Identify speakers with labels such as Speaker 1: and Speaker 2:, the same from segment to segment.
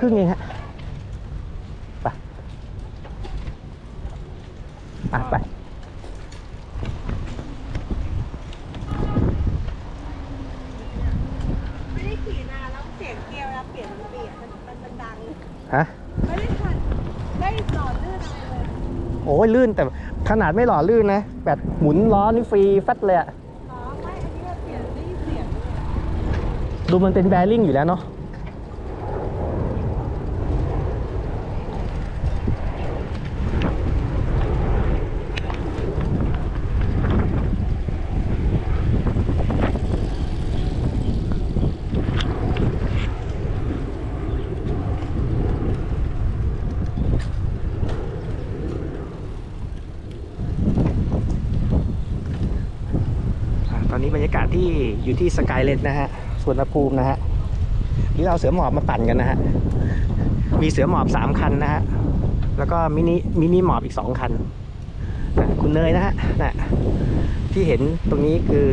Speaker 1: ครึ่งเองฮะไปอะไป
Speaker 2: ไม่ได้ขี่นานแล้วเสียงเกียร์เวเปลี่ยนเปลี่ยนมันมันมันดัง
Speaker 1: ฮะ
Speaker 2: ไม่ได้ทันได้หลอลื่นอะไรเลย
Speaker 1: โอ้ยลื่นแต่ขนาดไม่หล่อลื่นนะแบบหมุนล้อนี่ฟรีแฟตเลยอะ
Speaker 2: อ๋อไม่อันนี้มันเปลี่ยนได้ยินเสียงเลยอะ
Speaker 1: ดูมันเป็นแบริ่งอยู่แล้วเนาะ นี้บรรยากาศที่อยู่ที่สกายเลนนะฮะสวนภูมินะฮะนี่เราเสือหมอบมาปั่นกันนะฮะมีเสือหมอบสามคันนะฮะแล้วก็มินิมินิหมอบอีกสองคันนะคุณเนยนะฮะนะที่เห็นตรงนี้คือ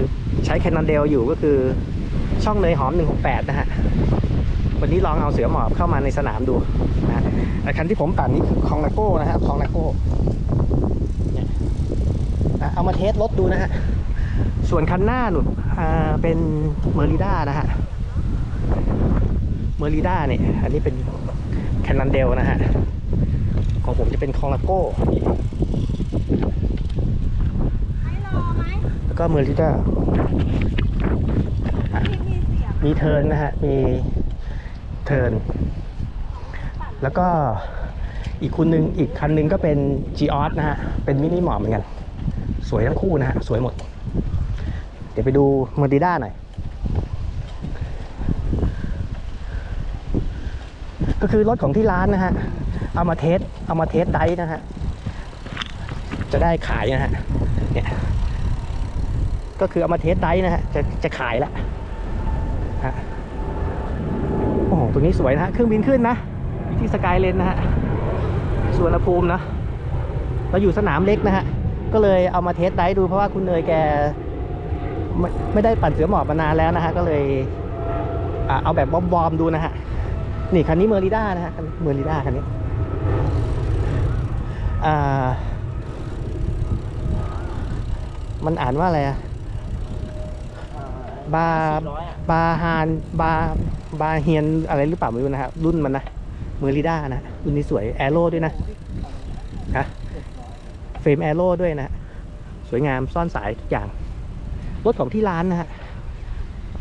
Speaker 1: ใช้แคนนอนเดลอยู่ก็คือช่องเนยหอม 168 นะฮะ วันนี้ลองเอาเสือหมอบเข้ามาในสนามดูนะฮะคันที่ผมปั่นนี่คือคองนาโก้นะฮะคองนาโก้เนี่ยเอามาเทสรถดูนะฮะ ส่วนคันหน้าหนุนอ่าเป็นเมอริด้านะฮะ เมอริด้าเนี่ย อันนี้เป็นแคนนันเดลนะฮะ ของผมจะเป็นคองลาโก้แล้วก็เมอริด้า
Speaker 2: มีมีเสียง
Speaker 1: มีเทิร์นนะฮะ มีเทิร์น แล้วก็อีกคุณหนึ่งอีกคันหนึ่งก็เป็น g ีออสนะฮะ เป็นมินิมอเหมือนกัน สวยทั้งคู่นะฮะ สวยหมด เดี๋ยวไปดูเมอริด้าหน่อย ก็คือรถของที่ร้านนะฮะ เอามาเทส เอามาเทสไดนะฮะ จะได้ขายนะฮะ เนี่ย ก็คือเอามาเทสไดนะฮะ จะจะขายแล้วฮะโอ้โหตัวนี้สวยนะฮะ เครื่องบินขึ้นนะ ที่สกายเลนนะฮะสวนภูมินะเราอยู่สนามเล็กนะฮะ ก็เลยเอามาเทสไดดูเพราะว่าคุณเนยแก ไม่ไม่ได้ปั่นเสือหมอบมานานแล้วนะฮะก็เลยอ่าเอาแบบบอมๆดูนะฮะนี่คันนี้เมอริด้านะฮะเมอริด้าคันนี้อ่ามันอ่านว่าอะไรอะบาบาฮานบาบาเฮียนอะไรหรือเปล่าไม่รู้นะครับรุ่นมันนะเมอริด้านะรุ่นนี้สวยแอโร่ด้วยนะฮะเฟรมแอโร่ด้วยนะ สวยงามซ่อนสายทุกอย่าง รถของที่ร้านนะฮะ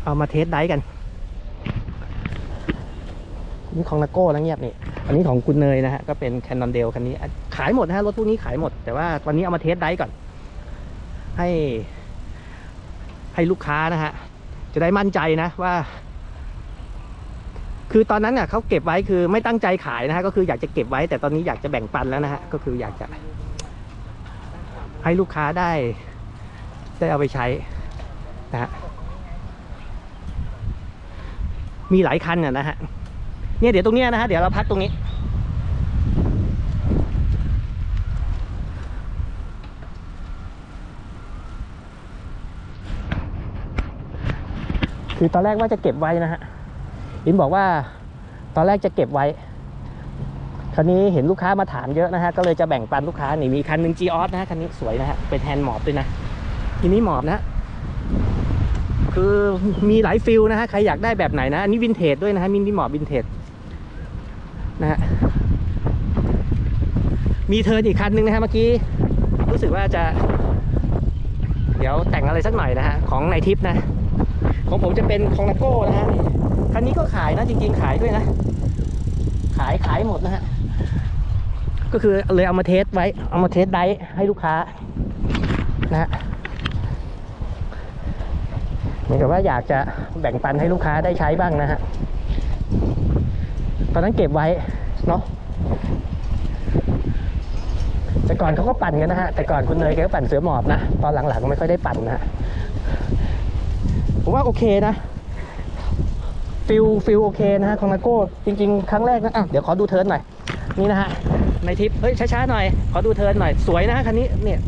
Speaker 1: เอามาเทสไดฟ์กัน นี่ของนาโก้นะเงียบนี่ อันนี้ของคุณเนยนะฮะ ก็เป็นแคนนอนเดลคันนี้ ขายหมดนะฮะ รถพวกนี้ขายหมด แต่ว่าวันนี้เอามาเทสไดฟ์ก่อน ให้ ให้ลูกค้านะฮะ จะได้มั่นใจนะว่าคือตอนนั้นเน่ะเขาเก็บไว้คือไม่ตั้งใจขายนะฮะก็คืออยากจะเก็บไว้ แต่ตอนนี้อยากจะแบ่งปันแล้วนะฮะก็คืออยากจะให้ลูกค้าได้ ได้เอาไปใช้ นะฮะมีหลายคันน่ะนะฮะเนี่ยเดี๋ยวตรงเนี้ยนะฮะเดี๋ยวเราพักตรงนี้ คือตอนแรกว่าจะเก็บไว้นะฮะอินบอกว่าตอนแรกจะเก็บไว้ คราวนี้เห็นลูกค้ามาถามเยอะนะฮะ ก็เลยจะแบ่งปันลูกค้านี่มีคันหนึ่ง G o s นะฮะ คันนี้สวยนะฮะ เป็นแฮนด์หมอบด้วยนะทีนี้หมอบนะ คือมีหลายฟิลนะฮะ ใครอยากได้แบบไหนนะ อันนี้วินเทจด้วยนะฮะมินิหมอบวินเทจนะฮะ มีเทิร์นอีกคันหนึ่งนะฮะเมื่อกี้ รู้สึกว่าจะ เดี๋ยวแต่งอะไรสักหน่อยนะฮะ ของในทิปนะ ของผมจะเป็นของนาโก้นะฮะ คันนี้ก็ขายนะจริง ๆ ขายด้วยนะ ขายขายหมดนะฮะ ก็คือเลยเอามาเทสไว้ เอามาเทสไดฟ์ให้ลูกค้านะฮะ เหมือนกับว่าอยากจะแบ่งปันให้ลูกค้าได้ใช้บ้างนะฮะตอนนั้นเก็บไว้เนาะแต่ก่อนเขาก็ปั่นกันนะฮะ แต่ก่อนคุณเนยแกก็ปั่นเสือหมอบนะ ตอนหลังๆไม่ค่อยได้ปั่นนะผมว่าโอเคนะฟิลฟิลโอเคนะฮะของนาโก้จริง ๆ ครั้งแรกนะอะเดี๋ยวขอดูเทิร์นหน่อย นี่นะฮะในทิปเฮ้ยช้าๆหน่อย ขอดูเทิร์นหน่อยสวยนะคันนี้เนี่ย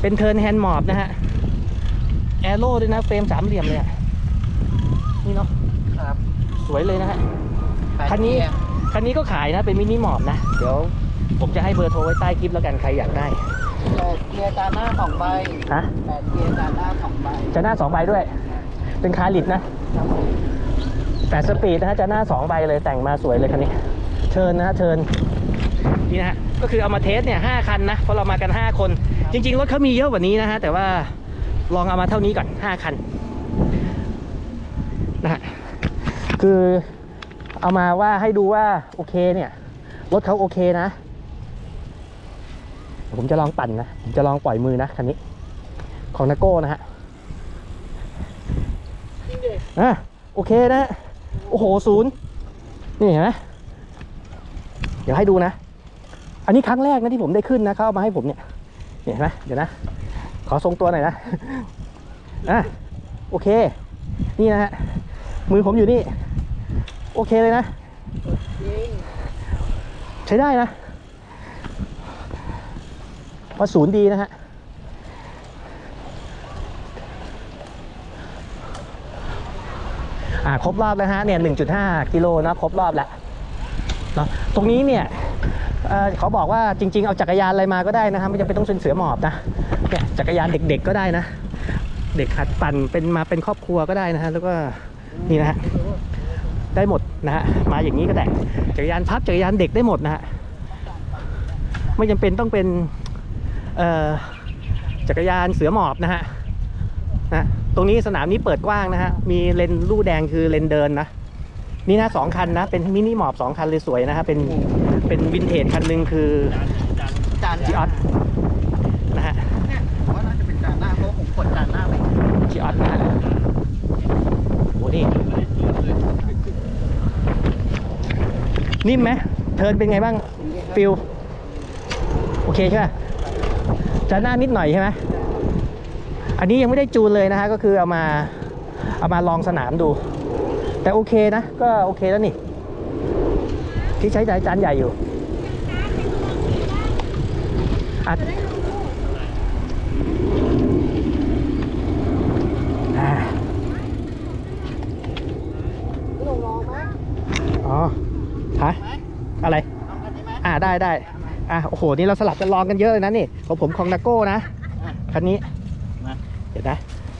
Speaker 1: เป็นเทิร์นแฮนด์มอบนะฮะ โร่ด้วยนะเฟรมสามเหลี่ยมเลยอะนี่เนาะ
Speaker 3: ครับ
Speaker 1: สวยเลยนะฮะ คันนี้
Speaker 3: แปดเกียร์
Speaker 1: คันนี้ก็ขายนะเป็นมินิมอร์ฟนะ เดี๋ยวผมจะให้เบอร์โทรไว้ใต้คลิปแล้วกันใครอยากได้
Speaker 3: แปดเกียร์จานหน้าสองใบ
Speaker 1: ฮะ
Speaker 3: แปดเกียร์จานหน้าสองใบ
Speaker 1: จะหน้าสองใบด้วย เป็นคาร์ลิดนะแปดสปีดนะฮะจะหน้าสองใบเลยแต่งมาสวยเลยคันนี้ เชิญนะฮะเชิญนี่นะฮะก็คือเอามาเทสเนี่ยห้าคันนะเพราะเรามากันห้าคน จริง ๆรถเขามีเยอะกว่านี้นะฮะแต่ว่า ลองเอามาเท่านี้ก่อนห้าคันนะฮะคือเอามาว่าให้ดูว่าโอเคเนี่ย รถเขาโอเคนะ ผมจะลองปั่นนะ ผมจะลองปล่อยมือนะคันนี้ ของนาโก้นะฮะอะโอเคนะ โอ้โหศูนย์นี่เห็นไหมเดี๋ยวให้ดูนะ อันนี้ครั้งแรกนะที่ผมได้ขึ้นนะเขาเอามาให้ผมเนี่ยเห็นไหมเดี๋ยวนะ ขอทรงตัวหน่อยนะอะโอเค นี่นะฮะมือผมอยู่นี่ โอเคเลยนะใช้ได้นะว่าศูนย์ดีนะฮะอ่าครบรอบแล้วฮะเนี่ย1.5กิโลนะครบรอบแล้วเนาะตรงนี้เนี่ยเอ่อขาบอกว่าจริง ๆ เอาจักรยานอะไรมาก็ได้นะครับไม่จำเป็นต้องเป็นเสือหมอบนะ จักรยานเด็กๆก็ได้นะ เด็กหัดปั่นเป็นมาเป็นครอบครัวก็ได้นะฮะแล้วก็นี่นะฮะได้หมดนะฮะมาอย่างนี้ก็ได้จักรยานพับจักรยานเด็กได้หมดนะฮะไม่จำเป็นต้องเป็นเอ่อจักรยานเสือหมอบนะฮะนะตรงนี้สนามนี้เปิดกว้างนะฮะมีเลนลู่แดงคือเลนเดินนะนี่นะสองคันนะเป็นมินิมอบสองคันเลยสวยนะฮะเป็นเป็นวินเทจคันหนึ่งคือ
Speaker 3: จาน
Speaker 1: จีออส
Speaker 3: จี
Speaker 1: ออสนะฮะโหนี่ นิ่มไหมเทิร์นเป็นไงบ้างฟิลโอเคใช่ไหมจะหน้านิดหน่อยใช่ไหมอันนี้ยังไม่ได้จูนเลยนะฮะก็คือเอามาเอามาลองสนามดู แต่โอเคนะ ก็โอเคแล้วนี่ ที่ใช้จานใหญ่อยู่อะอ่า
Speaker 3: ลงลองไหม
Speaker 1: อ๋อ ฮะ อะไร
Speaker 3: เอาอันนี้ ไหม
Speaker 1: อ่าได้ได้อะโอ้โหนี่เราสลับกันลองกันเยอะเลยนะนี่ของผมของนาโก้นะคันนี้
Speaker 3: มา
Speaker 1: เห็นนะ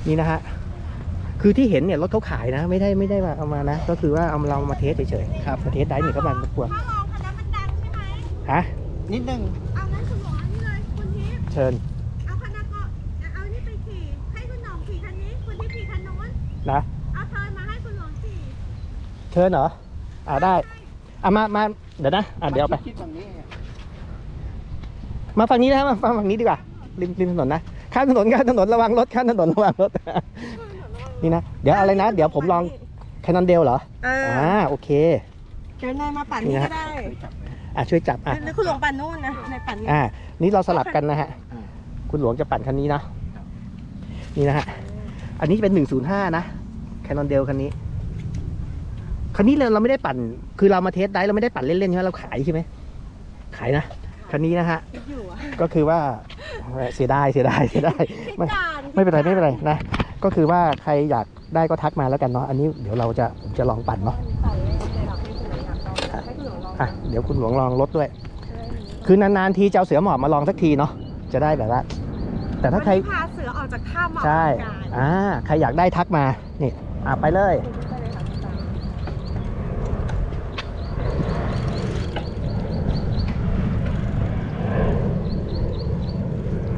Speaker 1: นี่นะฮะคือที่เห็นเนี่ยรถเขาขายนะ ไม่ได้ไม่ได้มาเอามานะ ก็คือว่าเอาเรามาเทสเฉยๆครับมาเทสได้หนึ่งก็มาประกวด
Speaker 2: ถ้าลองคันนั้นมันดังใช่ไหม
Speaker 1: ฮะ
Speaker 3: นิดนึง
Speaker 2: เอางั้นคุณหลวงอันนี้เลยคุณทิพย์
Speaker 1: เชิญ
Speaker 2: เอาคันนั้นก็เอานี่ไปขี่ให้คุณหน่องขี่คันนี้คุณทิพย์ขี่คันโน้น
Speaker 1: นะ
Speaker 2: เอาเทิร์นมาให้คุณหลวงขี่
Speaker 1: เชิญเหรออ่าได้ อะมามาเดี๋ยวนะอะเดี๋ยวเอาไป
Speaker 3: คิดแบบนี้
Speaker 1: มาฝั่งนี้นะมาฝั่งนี้ดีกว่าริมริมถนนนะข้ามถนนข้ามถนนระวังรถข้ามถนนระวังรถ นี่นะเดี๋ยวอะไรนะ เดี๋ยวผมลองแคนนอนเดลเหรอ
Speaker 2: เออ
Speaker 1: อ่าโอเค
Speaker 2: เดี๋ยวนายมาปั่นนี่ก็ได้
Speaker 1: อะช่วยจับอะ
Speaker 2: หรือคุณหลวงปั่นนู่นนะนายปั่นนี่
Speaker 1: อ่านี่เราสลับกันนะฮะคุณหลวงจะปั่นคันนี้นะนี่นะฮะอันนี้เป็น 105 นะแคนนอนเดลคันนี้ คันนี้เราเราไม่ได้ปั่น คือเรามาเทสได้เราไม่ได้ปั่นเล่นๆใช่ไหมเราขายใช่ไหมขายนะคันนี้นะฮะ
Speaker 2: คิดอยู่อะ
Speaker 1: ก็คือว่าเสียดายเสียดายเสียดายไม่
Speaker 2: ด่าน
Speaker 1: ไม่เป็นไรไม่เป็นไรนะ ก็คือว่าใครอยากได้ก็ทักมาแล้วกันเนาะ อันนี้เดี๋ยวเราจะผมจะลองปั่นเนาะ
Speaker 2: ปั่นเลยในหลักให้คุณหลวงอยากลองให้คุณหลวงลอง
Speaker 1: อะเดี๋ยวคุณหลวงลองรถด้วยคือนานๆทีจะเอาเสือหมอบมาลองสักทีเนาะ จะได้แบบว่า แต่ถ้าใคร
Speaker 2: วันนี้พาเสือออกจากถ้ำมาออก
Speaker 1: ใช่
Speaker 2: กำลังกาย
Speaker 1: อ่า ใครอยากได้ทักมา นี่ อะไปเลย
Speaker 2: ไปเลยค่ะคุณตา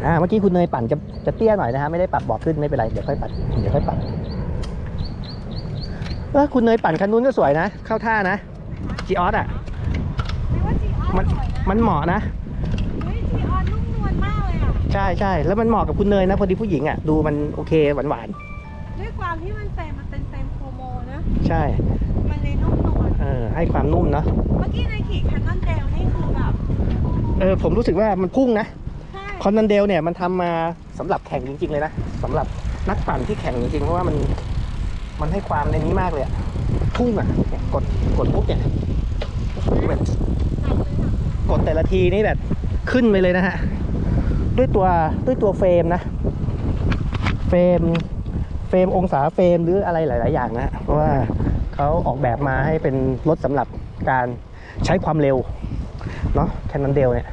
Speaker 1: อ่าเมื่อกี้คุณเนยปั่นจะจะเตี้ยหน่อยนะฮะไม่ได้ปรับเบอกขึ้นไม่เป็นไรเดี๋ยวค่อยปั่นเดี๋ยวค่อยปั่นเออคุณเนยปั่นคันนู้นก็สวยนะ เข้าท่านะจีออสอะ
Speaker 2: ไม่ว่าจีออน
Speaker 1: มัน
Speaker 2: สวยนะ
Speaker 1: มันเหมาะนะ
Speaker 2: เฮ้ยจีออนนุ่มนวลมากเลยอะ
Speaker 1: ใช่ใช่แล้วมันเหมาะกับคุณเนยนะพอดีผู้หญิงอะดูมันโอเคหวานหวาน
Speaker 2: ด้วยความที่มันเฟรมมันเป็นเฟรมโครโมนะ
Speaker 1: ๆใช่
Speaker 2: มันเลยนุ่มนวล
Speaker 1: เออให้ความนุ่มเนาะ
Speaker 2: เมื่อกี้ในขี่คันนอนเดลนี่คือแบบ
Speaker 1: เออผมรู้สึกว่ามันพุ่งนะ
Speaker 2: ใช่
Speaker 1: คอนนันเดลเนี่ยมันทำมาสำหรับแข่งจริง ๆ เลยนะสำหรับนักปั่นที่แข่งจริงๆเพราะว่ามันมันให้ความในนี้มากเลยอะพุ่งอะเนี่ยกดกดปุ๊บเนี่ยแบบกดแต่ละทีนี่แบบขึ้นไปเลยนะฮะด้วยตัวด้วยตัวเฟรมนะ เฟรมเฟรมองศาเฟรมหรืออะไรหลาย ๆ อย่างนะเพราะว่าเขาออกแบบมาให้เป็นรถสำหรับการใช้ความเร็วเนาะแคนนอนเดลเนี่ย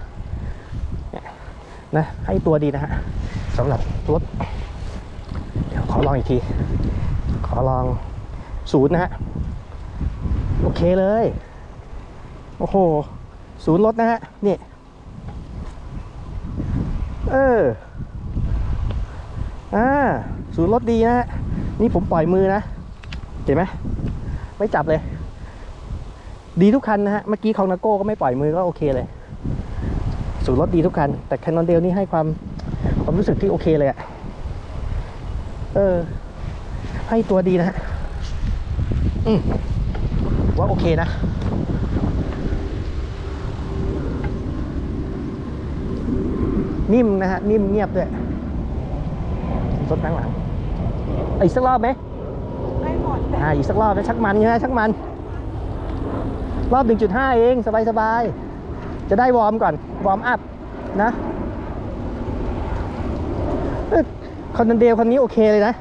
Speaker 1: นะให้ตัวดีนะฮะสำหรับรถเดี๋ยวขอลองอีกที ขอลองศูนย์นะฮะโอเคเลย โอ้โหศูนย์รถนะฮะนี่เอออ่าศูนย์รถดีนะฮะนี่ผมปล่อยมือนะเห็นไหมไม่จับเลย ดีทุกคันนะฮะเมื่อกี้ของนาโก้ก็ไม่ปล่อยมือก็โอเคเลย ศูนย์รถดีทุกคัน แต่แคนนอนเดลนี่ให้ความความรู้สึกที่โอเคเลยอะเออ ให้ตัวดีนะอืมว่าโอเคนะนิ่มนะฮะ นิ่มเงียบด้วยรถข้างหลัง อีกสักรอบไหม
Speaker 2: ไม่หมด
Speaker 1: อ่าอีกสักรอบนะชักมันใช่ไหมชักมัน รอบ 1.5 เอง สบายสบาย จะได้วอร์มก่อน วอร์มอัพนะคอนเดนเดลคันนี้โอเคเลยนะ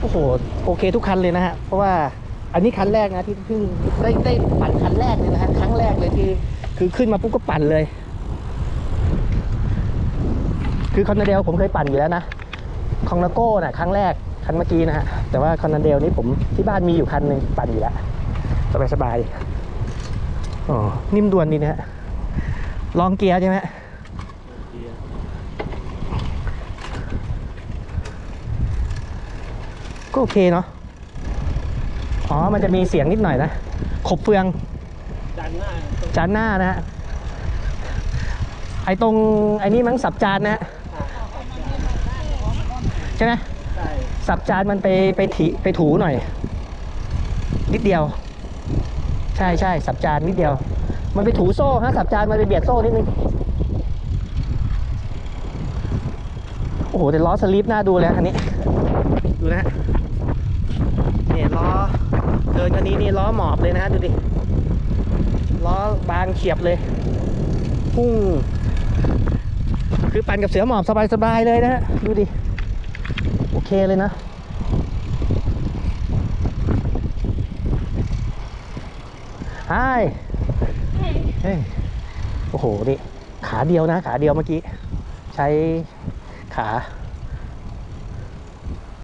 Speaker 1: โอ้โห โอเคทุกคันเลยนะฮะ เพราะว่าอันนี้คันแรกนะที่เพิ่งได้ได้ปั่นคันแรกเลยนะฮะ ครั้งแรกเลยที่คือขึ้นมาปุ๊บก็ปั่นเลย คือคอนเดลผมเคยปั่นอยู่แล้วนะคองนาโก้น่ะครั้งแรก คันเมื่อกี้นะฮะ แต่ว่าคอนันเดลนี่ผมที่บ้านมีอยู่คันหนึ่งปั่นอยู่แล้วสบายสบายๆอ๋อนิ่มดวนดีนะฮะลองเกียร์ใช่ไหมก็โอเคเนาะอ๋อ มันจะมีเสียงนิดหน่อยนะ ขบเฟือง จานหน้า จานหน้านะฮะ ไอตรงไอนี่มั้งสับจานนะฮะ ใช่ไหม สับจานมันไปไปถีไปถูหน่อย นิดเดียว ใช่ใช่สับจานนิดเดียว มันไปถูโซ่ฮะสับจานมันไปเบียดโซ่นิดนึงโอ้โหแต่ล้อสลิปน่าดูเลยคันนี้ ดูนะฮะเนี่ยล้อเดินคันนี้นี่ล้อหมอบเลยนะฮะดูดิล้อบางเฉียบเลยพุ่งคือปั่นกับเสือหมอบสบายๆเลยนะฮะดูดิ เคเลยนะฮายเฮ้ยโอ้โห นี่ ขาเดียวนะ ขาเดียวเมื่อกี้ ใช้ขา